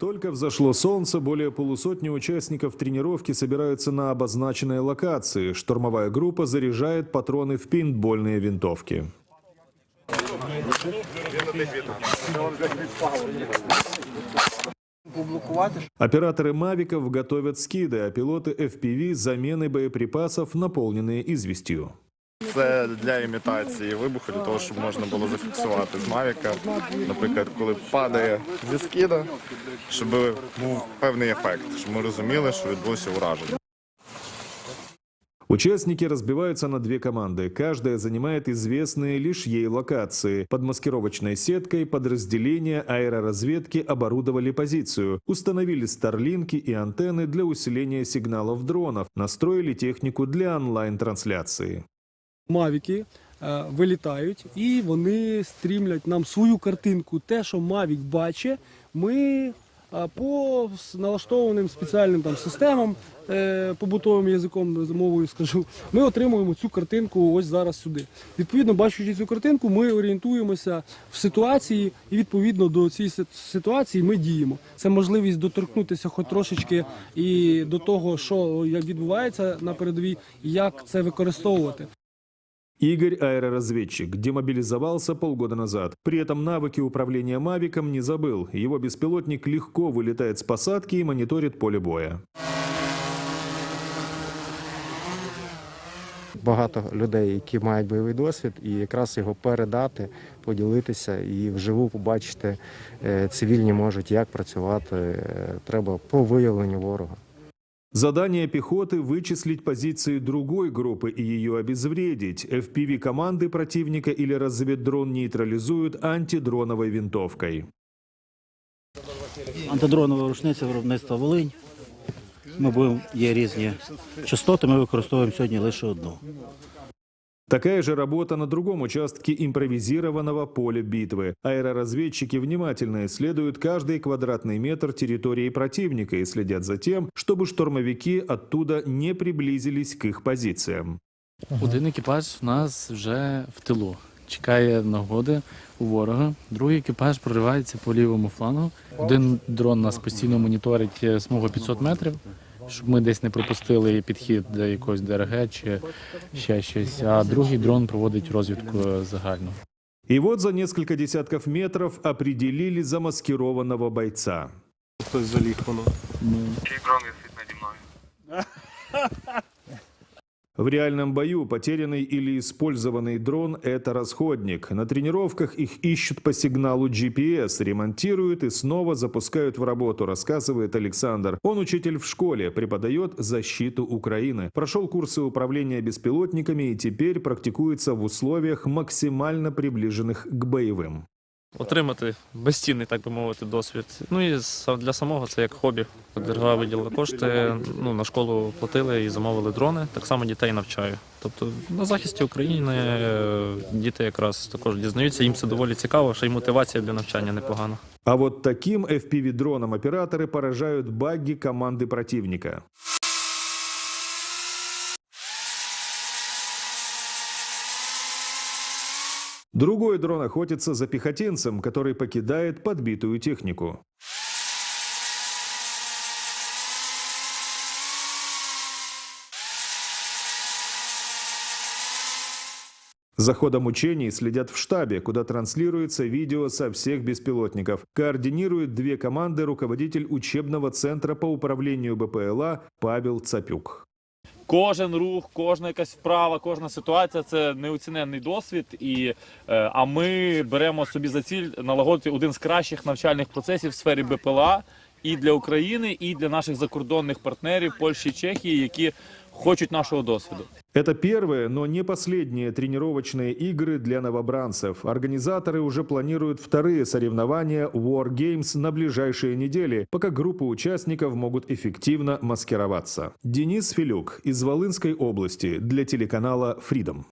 Только взошло солнце, более полусотни участников тренировки собираются на обозначенной локации. Штурмовая группа заряжает патроны в пейнтбольные винтовки. Операторы «Мавиков» готовят скиды, а пилоты FPV – замены боеприпасов, наполненные известью. Це для імітації вибуху, для того, щоб можна було зафіксувати з Мавіка. Наприклад, коли падає зі скида, щоб був певний ефект, щоб ми розуміли, що відбулося ураження. Участники разбиваются на две команды. Каждая занимает известные лишь ей локации. Под маскировочной сеткой подразделения аэроразведки оборудовали позицию, установили старлинки и антенны для усиления сигналов дронов, настроили технику для онлайн-трансляции. Мавіки е, вилітають і вони стрімлять нам свою картинку. Те, що Мавік бачить, ми е, по налаштованим спеціальним там системам, е, побутовим язиком мовою скажу, ми отримуємо цю картинку ось зараз сюди. Відповідно, бачачи цю картинку, ми орієнтуємося в ситуації, і відповідно до цієї ситуації ми діємо. Це можливість доторкнутися хоч трошечки і до того, що відбувається на передовій, як це використовувати. Игорь – аэроразведчик, демобилизовался полгода назад. При этом навыки управления «Мавиком» не забыл. Его беспилотник легко вылетает с посадки и мониторит поле боя. багато людей, які мають бойовий досвід, і якраз його передати, поділитися і вживу побачити е, цивільні можуть, як працювати е, треба по виявленню ворога. Задание пехоты – вычислить позиции другой группы и ее обезвредить. FPV-команды противника или разведдрон нейтрализуют антидроновой винтовкой. Антидронова рушниця виробництва Волинь. Ми будемо, є різні частоти, ми використовуємо сьогодні лише одну. Такая же работа на другом участке импровизированного поля битвы. Аэроразведчики внимательно исследуют каждый квадратный метр территории противника и следят за тем, чтобы штурмовики оттуда не приблизились к их позициям. Один екіпаж в нас вже в тилу. Чекає нагоди у ворога. Другий екіпаж проривається по лівому флангу. Один дрон нас постійно моніторить е, смугу 500 метрів, Щоб ми десь не пропустили підхід до якогось ДРГ чи ще щось. А другий дрон проводить розвідку загальну. И вот за несколько десятков метров определили замаскированного бойца. В реальном бою потерянный или использованный дрон – это расходник. На тренировках их ищут по сигналу GPS, ремонтируют и снова запускают в работу, рассказывает Александр. Он учитель в школе, преподает защиту Украины. Прошел курсы управления беспилотниками и теперь практикуется в условиях максимально приближенных к боевым. Отримати безцінний, так би мовити, досвід. Ну і для самого це як хобі. Держава виділила кошти, ну на школу платили і замовили дрони. Так само дітей навчаю. Тобто на захисті України е, діти якраз також дізнаються. Їм це доволі цікаво, ще й мотивація для навчання непогана. А вот таким FPV-дроном операторы поражают багги команды противника. Другой дрон охотится за пехотинцем, который покидает подбитую технику. За ходом учений следят в штабе, куда транслируется видео со всех беспилотников. Координирует две команды руководитель учебного центра по управлению БПЛА Павел Цапюк. Кожен рух, кожна якась вправа, кожна ситуація це неоціненний досвід. І, е, а ми беремо собі за ціль налагодити один з кращих навчальних процесів в сфері БПЛА і для України, і для наших закордонних партнерів Польщі, Чехії, які хочуть нашого досвіду. Это первые, но не последние тренировочные игры для новобранцев. Организаторы уже планируют вторые соревнования War Games на ближайшие недели, пока группы участников могут эффективно маскироваться. Денис Филюк из Волынской области для телеканала Freedom.